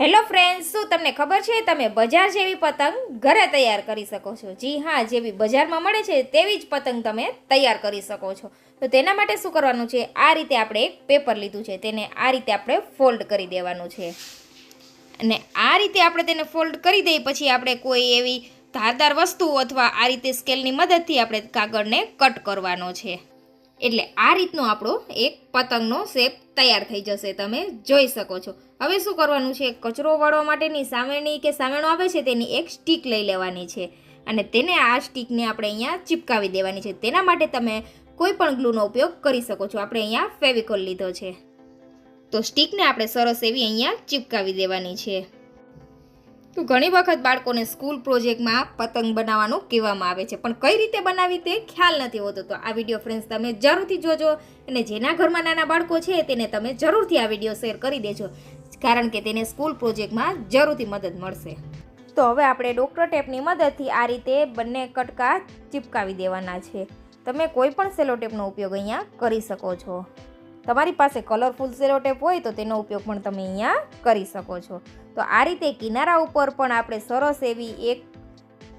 Hello friends, શું તમને ખબર છે? તમે બજાર જેવી પતંગ ઘરે તૈયાર કરી શકો છો. જી હા, જેવી બજારમાં મળે છે, તેવી જ પતંગ તમે તૈયાર કરી શકો છો. તો તેના માટે શું કરવાનું છે? આ રીતે આપણે એક પેપર લીધું છે, તેને આ રીતે આપણે ફોલ્ડ કરી દેવાનું છે. અને આ રીતે આપણે તેને ફોલ્ડ કરી દઈએ, પછી આપણે કોઈ એવી ધારદાર વસ્તુ અથવા આ રીતે સ્કેલની મદદથી આપણે કાગળને કટ કરવાનો છે. એટલે આ રીતનો આપણો એક પતંગનો શેપ તૈયાર થઈ જશે, તમે જોઈ શકો છો. હવે શું કરવાનું છે? કચરો વાળવા માટેની સામેની કે સામેણો આવે છે તેની એક સ્ટીક લઈ લેવાની છે અને તેને આ સ્ટીકને આપણે અહીંયા ચિપકાવી દેવાની છે. તેના માટે તમે કોઈ પણ ગ્લુનો ઉપયોગ કરી શકો છો. આપણે અહીંયા ફેવિકોલ લીધો છે. તો સ્ટીકને આપણે સરસ એવી અહીંયા ચિપકાવી દેવાની છે. તો ઘણી વખત બાળકોને સ્કૂલ પ્રોજેક્ટમાં પતંગ બનાવવાનું કહેવામાં આવે છે. પણ કઈ રીતે બનાવી તે ખ્યાલ નથી હોતો. તો આ વીડિયો ફ્રેન્ડ્સ તમે જરૂરથી જોજો અને જેના ઘરમાં નાના બાળકો છે તેને તમે જરૂરથી આ વીડિયો શેર કરી દેજો. કારણ કે તેને સ્કૂલ પ્રોજેક્ટમાં જરૂરથી મદદ મળશે. તો હવે આપણે ડોક્ટર ટેપની મદદથી આ રીતે બંને કટકા ચિપકાવી દેવાના છે. તમે કોઈ પણ સેલો ટેપનો ઉપયોગ અહીંયા કરી શકો છો. તમારી પાસે કલરફુલ સેલો ટેપ હોય તો તેનો ઉપયોગ પણ તમે અહીંયા કરી શકો છો. તો આ રીતે કિનારા ઉપર પણ આપણે સરસ એવી એક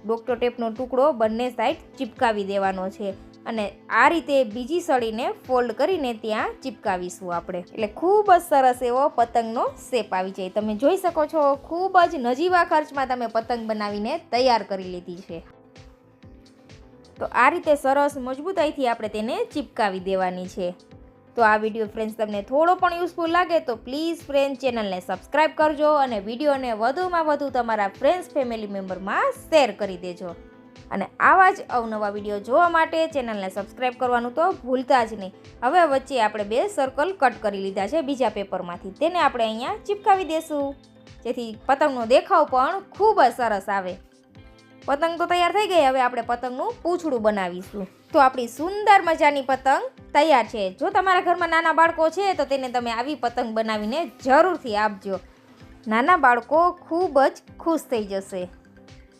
ડોક્ટર ટેપનો ટુકડો બંને સાઈડ ચિપકાવી દેવાનો છે અને આ રીતે બીજી સળીને ફોલ્ડ કરીને ત્યાં ચિપકાવીશું આપણે. એટલે ખૂબ જ સરસ એવો પતંગનો શેપ આવી જાય. તમે જોઈ શકો છો, ખૂબ જ નજીવા ખર્ચમાં તમે પતંગ બનાવીને તૈયાર કરી લીધી છે. તો આ રીતે સરસ મજબૂતાઈથી આપણે તેને ચિપકાવી દેવાની છે. તો આ વીડિયો ફ્રેન્ડ્સ તમને થોડો પણ યુઝફુલ લાગે તો પ્લીઝ ફ્રેન્ડ ચેનલને સબસ્ક્રાઈબ કરજો અને વિડીયોને વધુમાં વધુ તમારા ફ્રેન્ડ્સ ફેમિલી મેમ્બરમાં શેર કરી દેજો. અને આવા જ અવનવા વીડિયો જોવા માટે ચેનલને સબસ્ક્રાઈબ કરવાનું તો ભૂલતા જ નહીં. હવે વચ્ચે આપણે બે સર્કલ કટ કરી લીધા છે બીજા પેપરમાંથી તેને આપણે અહીંયા ચિપકાવી દેશું. જેથી પતંગનો દેખાવ પણ ખૂબ જ સરસ આવે. પતંગ તો તૈયાર થઈ ગઈ. હવે આપણે પતંગનું પૂછડું બનાવીશું. તો આપણી સુંદર મજાની પતંગ તૈયાર છે. જો તમારા ઘરમાં નાના બાળકો છે, તો તેને તમે આવી પતંગ બનાવીને જરૂરથી આપજો. નાના બાળકો ખૂબ જ ખુશ થઈ જશે.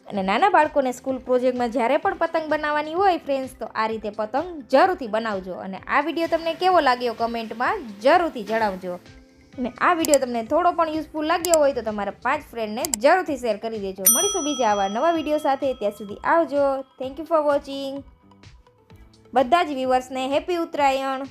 અને નાના બાળકોને સ્કૂલ પ્રોજેક્ટમાં જ્યારે પણ પતંગ બનાવવાની હોય ફ્રેન્ડ્સ તો આ રીતે પતંગ જરૂરથી બનાવજો. અને આ વીડિયો તમને કેવો લાગ્યો કમેન્ટમાં જરૂરથી જણાવજો. અને આ વીડિયો તમને થોડો પણ યુઝફુલ લાગ્યો હોય તો તમારા પાંચ ફ્રેન્ડને જરૂરથી શેર કરી દેજો. મળીશું બીજા આવા નવા વીડિયો સાથે. ત્યાં સુધી આવજો. થેન્ક યુ ફોર વોચિંગ બધા જ વ્યૂવર્સને હેપી ઉત્તરાયણ.